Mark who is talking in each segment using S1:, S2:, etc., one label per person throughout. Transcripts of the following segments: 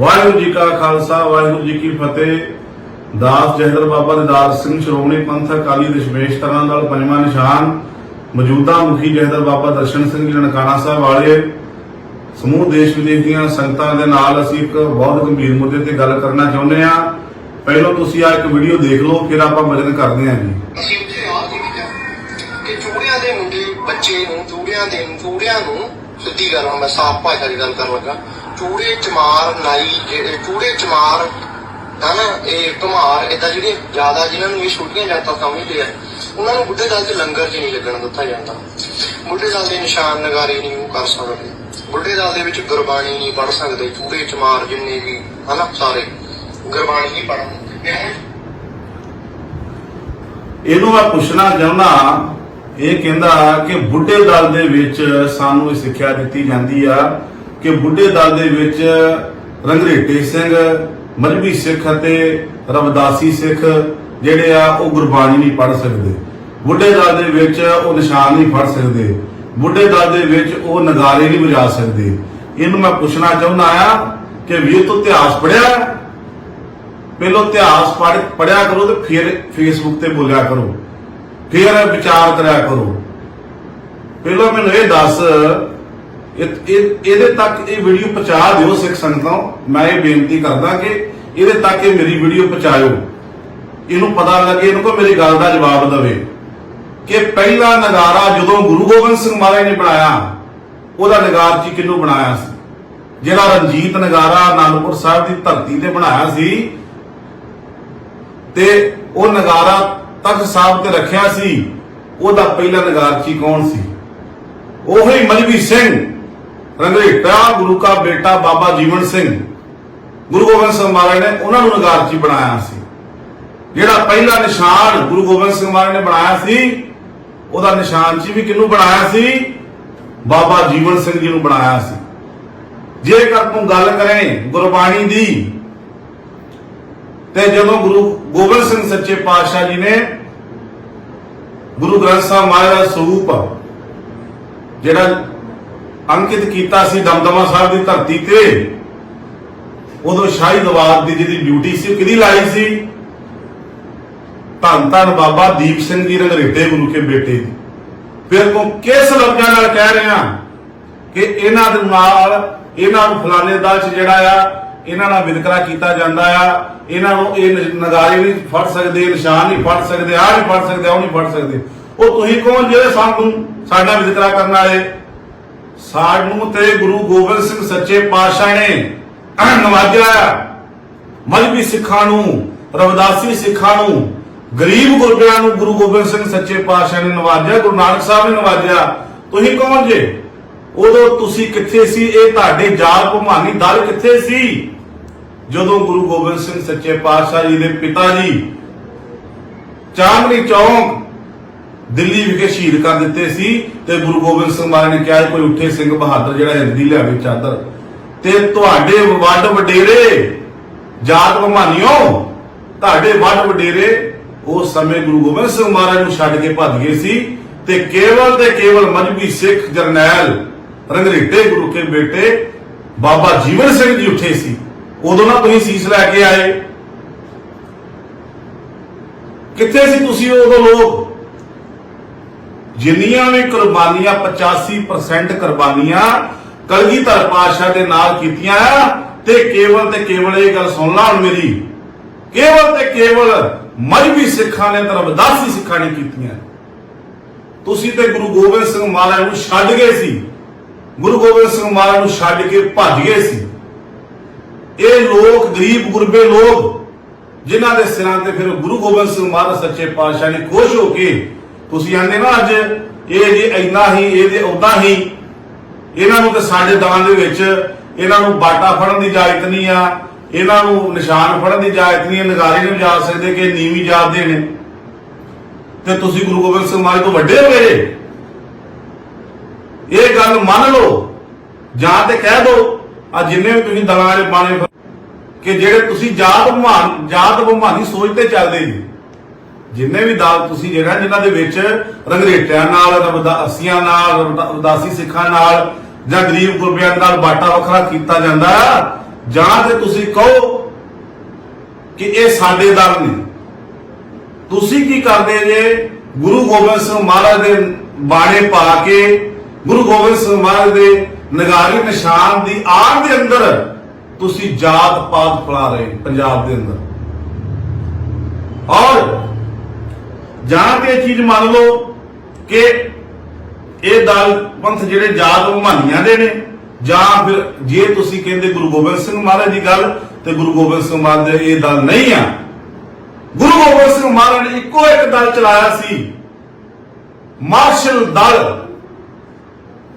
S1: ਵਾਹਿਗੁਰੂ ਜੀ ਕਾ ਖਾਲਸਾ, ਵਾਹਿਗੁਰੂ ਜੀ ਕੀ ਫਤਿਹ। ਦਾਸ ਜਹਦਰ ਬਾਬਾ ਨਿਦਾਰ ਸਿੰਘ ਸ਼੍ਰੋਮਣੀ ਪੰਥ ਅਕਾਲੀ ਦਸ਼ਮੇਸ਼ ਤਰ੍ਹਾਂ ਨਾਲ ਪੰਜਵਾਂ ਨਿਸ਼ਾਨ, ਮੌਜੂਦਾ ਮੁਖੀ ਜਹਦਰ ਬਾਬਾ ਦਰਸ਼ਨ ਸਿੰਘ ਜੀ ਨਨਕਾਣਾ ਸਾਹਿਬ ਵਾਲੇ। ਸਮੂਹ ਦੇਸ਼ ਵਿਦੇਸ਼ ਦੀਆਂ ਸੰਗਤਾਂ ਦੇ ਨਾਲ ਅਸੀਂ ਇੱਕ ਬਹੁਤ ਗੰਭੀਰ ਮੁੱਦੇ ਤੇ ਗੱਲ ਕਰਨਾ ਚਾਹੁੰਦੇ ਹਾਂ। ਪਹਿਲਾਂ ਤੁਸੀਂ ਆ ਇੱਕ ਵੀਡੀਓ ਦੇਖ ਲਓ, ਫਿਰ ਆਪਾਂ ਵਚਨ ਕਰਦੇ ਹਾਂ ਜੀ।
S2: ਅਸੀਂ ਉੱਥੇ ਆ ਕਿ ਚੂੜਿਆਂ ਦੇ ਮੁੰਡੇ, ਬੱਚੇ ਨੂੰ ਚੂੜਿਆਂ ਦੇ ਚੂੜਿਆਂ ਨੂੰ ਸਿੱਧੀ ਗੱਲ ਮੈਂ ਸਾਫ਼ ਭਾਸ਼ਾ ਦੀ ਗੱਲ ਕਰਨ ਲੱਗਾ। ਚੂੜੇ ਚਮਾਰ ਨਾਈ ਜਿਹੜੇ ਚੂੜੇ ਚਮਾਰ ਹਨਾ ਇਹ ਕੁਮਾਰ ਇਦਾਂ ਜਿਹੜੇ ਜ਼ਿਆਦਾ ਜਿਨ੍ਹਾਂ ਨੂੰ ਇਹ ਛੋਟੀਆਂ ਜਾਤਾਂ ਸਮਝਦੇ ਆ, ਉਹਨਾਂ ਨੂੰ ਬੁੱਢੇ ਦਲ 'ਚ ਲੰਗਰ 'ਚ ਨਹੀਂ ਲੱਗਣ ਦਿੱਤਾ ਜਾਂਦਾ। ਬੁੱਢੇ ਦਲ ਦੇ ਨਿਸ਼ਾਨ ਨਗਾਰੇ ਨਹੀਂ ਉਹ ਕਰ ਸਕਦੇ। ਬੁੱਢੇ ਦਲ ਦੇ ਵਿੱਚ ਗੁਰਬਾਣੀ ਨਹੀਂ ਪੜ ਸਕਦੇ ਚੂੜੇ ਚਮਾਰ ਜਿੰਨੇ ਵੀ ਹਨਾ ਸਾਰੇ, ਗੁਰਬਾਣੀ ਨਹੀਂ ਪੜ੍ਹਨ।
S1: ਇਹਨੂੰ ਮੈਂ ਪੁੱਛਣਾ ਚਾਹੁੰਦਾ ਇਹ ਕਹਿੰਦਾ ਕਿ ਬੁੱਢੇ ਦਲ ਦੇ ਵਿੱਚ ਸਾਨੂੰ ਇਹ ਸਿੱਖਿਆ ਦਿੱਤੀ ਜਾਂਦੀ ਆ ਕਿ ਬੁੱਢੇ ਦਲ ਦੇ ਵਿੱਚ ਰੰਗਰੇਟੇ ਸਿੰਘ ਮਜ਼ਬੀ ਸਿੱਖ ਅਤੇ ਰਵਦਾਸੀ ਸਿੱਖ ਜਿਹੜੇ ਆ, ਉਹ ਗੁਰਬਾਣੀ ਨਹੀਂ ਪੜ੍ਹ ਸਕਦੇ। ਬੁੱਢੇ ਦਲ ਦੇ ਵਿੱਚ ਉਹ ਨਿਸ਼ਾਨ ਨਹੀਂ ਫੜ ਸਕਦੇ। ਬੁੱਢੇ ਦਲ ਦੇ ਵਿੱਚ ਉਹ ਨਗਾਰੇ ਨਹੀਂ ਵਜਾ ਸਕਦੇ। ਇਹਨੂੰ ਮੈਂ ਪੁੱਛਣਾ ਚਾਹੁੰਦਾ ਆ ਕਿ ਵੀਰ ਤੂੰ ਇਤਿਹਾਸ ਪੜਿਆ ਪਹਿਲਾਂ ਇਤਿਹਾਸ ਪੜ੍ਹ ਪੜਿਆ ਕਰੋ ਤੇ ਫਿਰ ਫੇਸਬੁੱਕ ਤੇ ਬੋਲਿਆ ਕਰੋ। ਫਿਰ ਵਿਚਾਰ ਕਰਿਆ ਕਰੋ। ਪਹਿਲਾਂ ਮੈਨੂੰ ਇਹ ਦੱਸ ਇਹਦੇ ਤੱਕ ਇਹ ਵੀਡੀਓ ਪਹੁੰਚਾ ਦਿਓ ਸਿੱਖ ਸੰਗਤਾਂ ਮੈਂ ਇਹ ਬੇਨਤੀ ਕਰਦਾ ਕਿ ਇਹਦੇ ਤੱਕ ਇਹ ਮੇਰੀ ਵੀਡੀਓ ਪਹੁੰਚਾਇਓ। ਇਹਨੂੰ ਪਤਾ ਲੱਗੇ, ਇਹਨੂੰ ਕੋ ਮੇਰੀ ਗੱਲ ਦਾ ਜਵਾਬ ਦੇਵੇ। ਕਿ ਪਹਿਲਾ ਨਗਾਰਾ ਜਦੋਂ ਗੁਰੂ ਗੋਬਿੰਦ ਸਿੰਘ ਮਹਾਰਾਜ ਨੇ ਬਣਾਇਆ, ਉਹਦਾ ਨਗਾਰ ਜੀ ਕਿਹਨੂੰ ਬਣਾਇਆ ਸੀ? ਜਿਹੜਾ ਰਣਜੀਤ ਨਗਾਰਾ ਆਨੰਦਪੁਰ ਸਾਹਿਬ ਦੀ ਧਰਤੀ ਤੇ ਬਣਾਇਆ ਸੀ, ਤੇ ਉਹ ਨਗਾਰਾ ਤਖਤ ਸਾਹਿਬ ਤੇ ਰੱਖਿਆ ਸੀ, ਉਹਦਾ ਪਹਿਲਾ ਨਗਾਰਚੀ ਕੌਣ ਸੀ? ਉਹੀ ਮਲਵੀ ਸਿੰਘ। ਰੰਗਰੇਟਾ ਗੁਰੂ ਕਾ ਬੇਟਾ ਬਾਬਾ ਜੀਵਨ ਸਿੰਘ। ਗੁਰੂ ਗੋਬਿੰਦ ਸਿੰਘ ਮਹਾਰਾਜ ਨੇ ਉਹਨਾਂ ਨੂੰ ਨਗਾਰਚੀ ਬਣਾਇਆ ਸੀ। ਜਿਹੜਾ ਪਹਿਲਾ ਨਿਸ਼ਾਨ ਗੁਰੂ ਗੋਬਿੰਦ ਸਿੰਘ ਮਹਾਰਾਜ ਨੇ ਬਣਾਇਆ ਸੀ, ਉਹਦਾ ਨਿਸ਼ਾਨ ਜੀ ਵੀ ਕਿਹਨੂੰ ਬਣਾਇਆ ਸੀ? ਬਾਬਾ ਜੀਵਨ ਸਿੰਘ ਜੀ ਨੂੰ ਬਣਾਇਆ ਸੀ। ਜੇਕਰ ਤੂੰ ਗੱਲ ਕਰੇ ਗੁਰਬਾਣੀ ਦੀ, ਤੇ ਜਦੋਂ ਗੁਰੂ ਗੋਬਿੰਦ ਸਿੰਘ ਸੱਚੇ ਪਾਤਸ਼ਾਹ ਜੀ ਨੇ ਗੁਰੂ ਗ੍ਰੰਥ ਸਾਹਿਬ ਮਹਾਰਾਜ ਦਾ ਸਰੂਪ, ਜਿਹੜਾ ਅੰਕਿਤ ਕੀਤਾ ਸੀ ਦਮਦਮਾ ਸਾਹਿਬ ਦੀ ਧਰਤੀ ਤੇ। ਉਦੋਂ ਸ਼ਾਹੀ ਦਵਾਰ ਦੀ ਜਿਹਦੀ ਡਿਊਟੀ ਸੀ ਕਿਹਦੀ ਲਾਈ ਸੀ? ਧੰਨ ਧੰਨ ਬਾਬਾ ਦੀਪ ਸਿੰਘ ਜੀ ਰੰਗਰੇਟੇ ਗੁਰੂ ਕੇ ਬੇਟੇ ਦੀ। ਫਿਰ ਤੂੰ ਕਿਸ ਲਫ਼ਜ਼ਾਂ ਨਾਲ ਕਹਿ ਰਿਹਾ ਕਿ ਇਹਨਾਂ ਦੇ ਨਾਲ ਇਹਨਾਂ ਨੂੰ ਫਲਾਣੇ ਦਲ ਚ ਜਿਹੜਾ ਆ, ਇਹਨਾਂ ਨਾਲ ਵਿਤਕਰਾ ਕੀਤਾ ਜਾਂਦਾ ਆ। ਇਹਨਾਂ ਨੂੰ ਇਹ ਨ- ਨਗਾਰੇ ਨਹੀਂ ਫੜ ਸਕਦੇ, ਨਿਸ਼ਾਨ ਨਹੀਂ ਫੜ ਸਕਦੇ, ਆਹ ਨਹੀਂ ਫੜ ਸਕਦੇ, ਉਹ ਨਹੀਂ ਫੜ ਸਕਦੇ। ਉਹ ਤੁਸੀਂ ਕੌਣ ਜਿਹੜੇ ਸਾਨੂੰ ਸਾਡਾ ਵਿਤਕਰਾ ਕਰਨ ਵਾਲੇ? ਸਾਨੂੰ ਤੇ ਗੁਰੂ ਗੋਬਿੰਦ ਸਿੰਘ ਸੱਚੇ ਪਾਤਸ਼ਾਹ ਨੇ ਨਵਾਜਿਆ ਆ। ਸਿੱਖਾਂ ਨੂੰ, ਰਵਿਦਾਸੀ ਸਿੱਖਾਂ ਨੂੰ, ਗਰੀਬ ਗੁਰਬਿਆਂ ਨੂੰ ਗੁਰੂ ਗੋਬਿੰਦ ਸਿੰਘ ਸੱਚੇ ਪਾਤਸ਼ਾਹ ਨੇ ਨਵਾਜਿਆ, ਗੁਰੂ ਨਾਨਕ ਸਾਹਿਬ ਨੇ ਨਵਾਜਿਆ। ਤੁਸੀਂ ਕੌਣ ਜੇ? ਉਦੋਂ ਤੁਸੀਂ ਕਿੱਥੇ ਸੀ? ਇਹ ਤੁਹਾਡੇ ਜਾਲ ਭਮਾਨੀ ਦਲ ਕਿੱਥੇ ਸੀ? ਜਦੋਂ ਗੁਰੂ ਗੋਬਿੰਦ ਸਿੰਘ ਸੱਚੇ ਪਾਤਸ਼ਾਹ ਜੀ ਦੇ ਪਿਤਾ ਜੀ, ਚਾਂਦਨੀ ਚੌਂਕ ਦਿੱਲੀ ਵਿਖੇ ਸ਼ਹੀਦ ਕਰ ਦਿੱਤੇ ਸੀ ਤੇ ਗੁਰੂ ਗੋਬਿੰਦ ਸਿੰਘ ਮਹਾਰਾਜ ਨੇ ਕਿਹਾ ਕੋਈ ਉੱਠੇ ਸਿੰਘ ਬਹਾਦਰ ਜਿਹੜਾ ਹਿੰਦੀ ਲਿਆਵੇ ਚਾਦਰ। ਤੇ ਤੁਹਾਡੇ ਵੱਡ ਵਡੇਰੇ, ਜਾਤ ਭਮਾਨੀਓ ਤੁਹਾਡੇ ਵੱਡ ਵਡੇਰੇ ਉਸ ਸਮੇਂ ਗੁਰੂ ਗੋਬਿੰਦ ਸਿੰਘ ਮਹਾਰਾਜ ਨੂੰ ਛੱਡ ਕੇ ਭੱਜ ਗਏ ਸੀ ਤੇ ਕੇਵਲ ਤੇ ਕੇਵਲ ਮਜਬੀ ਸਿੱਖ ਜਰਨੈਲ, ਰੰਗਰੇਟੇ ਗੁਰੂ ਕੇ ਬੇਟੇ, ਬਾਬਾ ਜੀਵਨ ਸਿੰਘ ਜੀ ਉੱਠੇ ਸੀ। ਉਦੋਂ ਨਾ ਤੁਸੀਂ ਸੀਸ ਲੈ ਕੇ ਆਏ। ਕਿੱਥੇ ਸੀ ਤੁਸੀਂ ਉਦੋਂ ਲੋਕ? ਜਿੰਨੀਆਂ ਵੀ ਕੁਰਬਾਨੀਆਂ 85% ਕੁਰਬਾਨੀਆਂ ਕਲਗੀਧਰ ਪਾਤਸ਼ਾਹ ਦੇ ਨਾਲ ਕੀਤੀਆਂ ਤੇ ਕੇਵਲ ਤੇ ਕੇਵਲ ਇਹ ਗੱਲ ਸੁਣ ਲਾ ਹੁਣ ਮੇਰੀ। ਕੇਵਲ ਤੇ ਕੇਵਲ ਮਜਬੀ ਸਿੱਖਾਂ ਨੇ ਤੇ ਸਿੱਖਾਂ ਨੇ ਕੀਤੀਆਂ। ਤੁਸੀਂ ਤੇ ਗੁਰੂ ਗੋਬਿੰਦ ਸਿੰਘ ਮਹਾਰਾਜ ਨੂੰ ਛੱਡ ਗਏ ਸੀ। ਗੁਰੂ ਗੋਬਿੰਦ ਸਿੰਘ ਮਹਾਰਾਜ ਨੂੰ ਛੱਡ ਕੇ ਭੱਜ ਗਏ ਸੀ। ਇਹ ਲੋਕ, ਗਰੀਬ, ਗੁਰਬੇ ਲੋਕ, ਜਿਨ੍ਹਾਂ ਦੇ ਸਿਰਾਂ ਤੇ ਫਿਰ ਗੁਰੂ ਗੋਬਿੰਦ ਸਿੰਘ ਮਹਾਰਾਜ ਸੱਚੇ ਪਾਤਸ਼ਾਹ ਨੇ ਖੁਸ਼ ਹੋ ਕੇ ਤੁਸੀਂ ਆਂਦੇ ਨਾ ਅੱਜ, ਇਹ ਜੇ ਇੰਨਾ ਹੀ ਇਹਦੇ ਉਦਾਂ ਹੀ, ਇਹਨਾਂ ਨੂੰ ਤੇ ਸਾਡੇ ਦਾਨ ਦੇ ਵਿੱਚ ਇਹਨਾਂ ਨੂੰ ਬਾਟਾ ਫੜਨ ਦੀ ਇਜਾਜ਼ਤ ਨਹੀਂ ਆ, ਇਹਨਾਂ ਨੂੰ ਨਿਸ਼ਾਨ ਫੜਨ ਦੀ ਇਜਾਜ਼ਤ ਨਹੀਂ ਹੈ ਨਗਾਰੇ ਨਹੀਂ ਵਜਾ ਸਕਦੇ ਕਿ ਨੀਵੀਂ ਜਾਤ ਦੇ ਨੇ। ਤੇ ਤੁਸੀਂ ਗੁਰੂ ਗੋਬਿੰਦ ਸਿੰਘ ਮਹਾਰਾਜ ਤੋਂ ਵੱਡੇ ਹੋ ਗਏ। ਇਹ ਗੱਲ ਮੰਨ ਲਓ, ਜਾਂ ਤੇ ਕਹਿ ਦਿਓ ਆ ਜਿੰਨੇ ਵੀ ਤੁਸੀਂ ਦਲਾਂ ਵਾਲੇ ਬਾਣੇ ਕਿ ਜਿਹੜੇ ਤੁਸੀਂ ਜਾਤ ਭਮਾਨ ਜਾਤ ਭਮਾਨੀ ਸੋਚ ਤੇ ਚੱਲਦੇ ਜੀ ਜਿੰਨੇ ਵੀ ਦਾਲ ਤੁਸੀਂ ਜਿਹੜਾ ਜਿਨ੍ਹਾਂ ਦੇ ਵਿੱਚ ਰੰਗਰੇਟਿਆਂ ਨਾਲ ਰਵਦਾਸੀਆਂ ਨਾਲ, ਰਵਦਾ- ਸਿੱਖਾਂ ਨਾਲ ਜਾਂ ਗਰੀਬ ਗੁਰਬਿਆਂ ਨਾਲ ਬਾਟਾ ਵੱਖਰਾ ਕੀਤਾ ਜਾਂਦਾ, ਜਾਂ ਤੇ ਤੁਸੀਂ ਕਹੋ ਕਿ ਇਹ ਸਾਡੇ ਦਲ ਨੇ। ਤੁਸੀਂ ਕੀ ਕਰਦੇ ਜੇ? ਗੁਰੂ ਗੋਬਿੰਦ ਸਿੰਘ ਮਹਾਰਾਜ ਦੇ ਬਾਣੇ ਪਾ ਕੇ, ਗੁਰੂ ਗੋਬਿੰਦ ਸਿੰਘ ਮਹਾਰਾਜ ਦੇ ਨਗਾਰੀ ਨਿਸ਼ਾਨ ਦੀ ਆੜ ਦੇ ਅੰਦਰ ਤੁਸੀਂ ਜਾਤ ਪਾਤ ਫਲਾ ਰਹੇ ਪੰਜਾਬ ਦੇ ਅੰਦਰ। ਔਰ ਜਾਂ ਤੇ ਇਹ ਚੀਜ਼ ਮੰਨ ਲਓ ਕਿ ਇਹ ਦਲ ਪੰਥ ਜਿਹੜੇ ਜਾਤ ਮਹਾਨੀਆਂ ਦੇ ਨੇ, ਜਾਂ ਫਿਰ ਜੇ ਤੁਸੀਂ ਕਹਿੰਦੇ ਗੁਰੂ ਗੋਬਿੰਦ ਸਿੰਘ ਮਹਾਰਾਜ ਦੀ ਗੱਲ ਤੇ ਗੁਰੂ ਗੋਬਿੰਦ ਸਿੰਘ ਮਹਾਰਾਜ ਇਹ ਦਲ ਨਹੀਂ ਆ। ਗੁਰੂ ਗੋਬਿੰਦ ਸਿੰਘ ਮਹਾਰਾਜ ਨੇ ਇੱਕੋ ਇੱਕ ਦਲ ਚਲਾਇਆ ਸੀ, ਮਾਰਸ਼ਲ ਦਲ,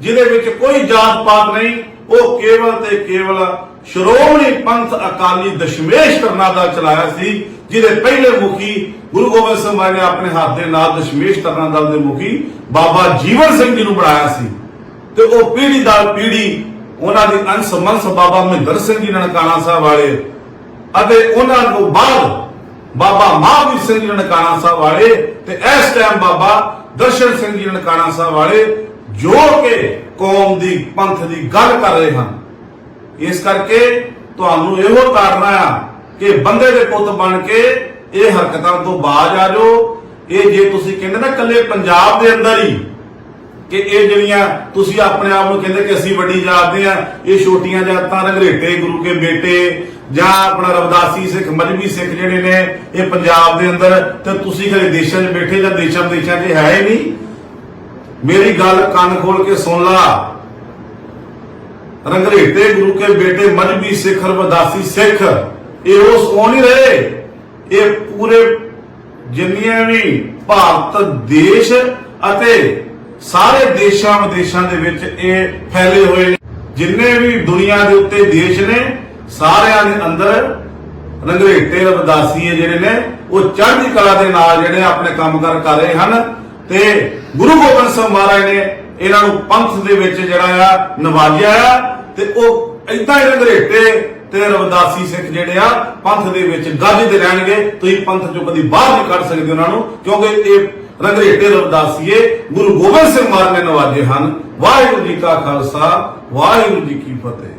S1: ਜਿਹਦੇ ਵਿੱਚ ਕੋਈ ਜਾਤ ਪਾਤ ਨਹੀਂ, ਉਹ ਕੇਵਲ ਤੇ ਕੇਵਲ ਸ਼੍ਰੋਮਣੀ ਪੰਥ ਅਕਾਲੀ ਦਸ਼ਮੇਸ਼ ਕਰਨਾ ਦਾ ਚਲਾਇਆ ਸੀ, ਜਿਹਦੇ ਪਹਿਲੇ ਮੁਖੀ ਗੁਰੂ ਗੋਬਿੰਦ ਸਿੰਘ ਮਹਾਰਾਜ ਨੇ ਆਪਣੇ ਹੱਥ ਦੇ ਨਾਲ ਦਸ਼ਮੇਸ਼ ਕਰਨਾ ਦਲ ਦੇ ਮੁਖੀ ਬਾਬਾ ਜੀਵਨ ਸਿੰਘ ਜੀ ਨੂੰ ਬਣਾਇਆ ਸੀ। ਤੇ ਉਹ ਪੀੜੀ ਦਰ ਪੀੜੀ ਉਹਨਾਂ ਦੀ ਅੰਸ਼ ਮੰਸ ਬਾਬਾ ਮਹਿੰਦਰ ਸਿੰਘ ਜੀ ਨਨਕਾਣਾ ਸਾਹਿਬ ਵਾਲੇ ਅਤੇ ਉਹਨਾਂ ਤੋਂ ਬਾਅਦ ਬਾਬਾ ਮਹਾਵੀਰ ਸਿੰਘ ਜੀ ਨਨਕਾਣਾ ਸਾਹਿਬ ਵਾਲੇ ਤੇ ਇਸ ਟਾਈਮ ਬਾਬਾ ਦਰਸ਼ਨ ਸਿੰਘ ਜੀ ਨਨਕਾਣਾ ਸਾਹਿਬ ਵਾਲੇ ਜੋ ਕਿ ਕੌਮ ਦੀ ਪੰਥ ਦੀ ਗੱਲ ਕਰ ਰਹੇ ਹਨ। ਇਸ ਕਰਕੇ ਤੁਹਾਨੂੰ ਇਹੋ ਕਰਨਾ ਆ ਕਿ ਬੰਦੇ ਦੇ ਪੁੱਤ ਬਣ ਕੇ ਇਹ ਹਰਕਤਾਂ ਤੋਂ ਬਾਜ ਆ ਜਾਓ। ਇਹ ਜੇ ਤੁਸੀਂ ਕਹਿੰਦੇ ਨਾ ਕੱਲੇ ਪੰਜਾਬ ਦੇ ਅੰਦਰ ਹੀ ਕਿ ਇਹ ਜਿਹੜੀਆਂ ਤੁਸੀਂ ਆਪਣੇ ਆਪ ਨੂੰ ਕਹਿੰਦੇ ਕਿ ਅਸੀਂ ਵੱਡੀ ਜਾਤ ਦੇ ਆ, ਇਹ ਛੋਟੀਆਂ ਜਾਤਾਂ ਰੰਗਰੇਟੇ ਗੁਰੂ ਕੇ ਬੇਟੇ ਜਾਂ ਆਪਣਾ ਰਵਦਾਸੀ ਸਿੱਖ ਮਜਬੀ ਸਿੱਖ ਜਿਹੜੇ ਨੇ, ਇਹ ਪੰਜਾਬ ਦੇ ਅੰਦਰ ਤੇ ਤੁਸੀਂ ਖਰੇ ਦੇਸ਼ਾਂ 'ਚ ਬੈਠੇ ਜਾਂ ਦੇਸ਼ਾਂ ਵਿਦੇਸ਼ਾਂ 'ਚ ਹੈ ਹੀ ਨਹੀਂ। ਮੇਰੀ ਗੱਲ ਕੰਨ ਖੋਲ ਕੇ ਸੁਣ ਲਾ। ਰੰਗਰੇਟੇ ਗੁਰੂ ਕੇ ਬੇਟੇ ਮਜਬੀ ਸਿੱਖ, ਰਵਦਾਸੀ ਸਿੱਖ। ਇਹ ਉਸ ਉਹ ਨਹੀਂ ਰਹੇ? ਇਹ ਪੂਰੇ ਜਿੰਨੀਆਂ ਵੀ ਭਾਰਤ ਦੇਸ਼ ਅਤੇ ਸਾਰੇ ਦੇਸ਼ਾਂ ਵਿਦੇਸ਼ਾਂ ਦੇ ਵਿੱਚ ਇਹ ਫੈਲੇ ਹੋਏ ਨੇ। ਜਿੰਨੇ ਵੀ ਦੁਨੀਆ ਦੇ ਉੱਤੇ ਦੇਸ਼ ਨੇ, ਸਾਰਿਆਂ ਦੇ ਅੰਦਰ ਰੰਗਰੇਟੇ, ਰਵਦਾਸੀ ਜਿਹੜੇ ਨੇ, ਉਹ ਚੜ੍ਹਦੀ ਕਲਾ ਦੇ ਨਾਲ ਜਿਹੜੇ ਆਪਣੇ ਕੰਮਕਾਰ ਕਰ ਰਹੇ ਹਨ ਤੇ ਗੁਰੂ ਗੋਬਿੰਦ ਸਿੰਘ ਮਹਾਰਾਜ ਨੇ ਇਹਨਾਂ ਨੂੰ ਪੰਥ ਦੇ ਵਿੱਚ ਜਿਹੜਾ ਆ ਨਵਾਜਿਆ ਆ ਤੇ ਉਹ ਇਦਾਂ ਹੀ ਰੰਗਰੇਟੇ ਤੇ ਰਵਦਾਸੀ ਸਿੱਖ ਜਿਹੜੇ ਆ ਪੰਥ ਦੇ ਵਿੱਚ ਗੱਜਦੇ ਰਹਿਣਗੇ। ਤੁਸੀਂ ਪੰਥ ਚੋਂ ਕਦੀ ਬਾਹਰ ਨਹੀਂ ਕੱਢ ਸਕਦੇ ਉਹਨਾਂ ਨੂੰ, ਕਿਉਂਕਿ ਇਹ ਰੰਗਰੇਟੇ ਰਵਦਾਸੀਏ ਗੁਰੂ ਗੋਬਿੰਦ ਸਿੰਘ ਮਹਾਰਾਜ ਨੇ ਨਵਾਜੇ ਹਨ। ਵਾਹਿਗੁਰੂ ਜੀ ਕਾ ਖਾਲਸਾ, ਵਾਹਿਗੁਰੂ ਜੀ ਕੀ ਫਤਿਹ।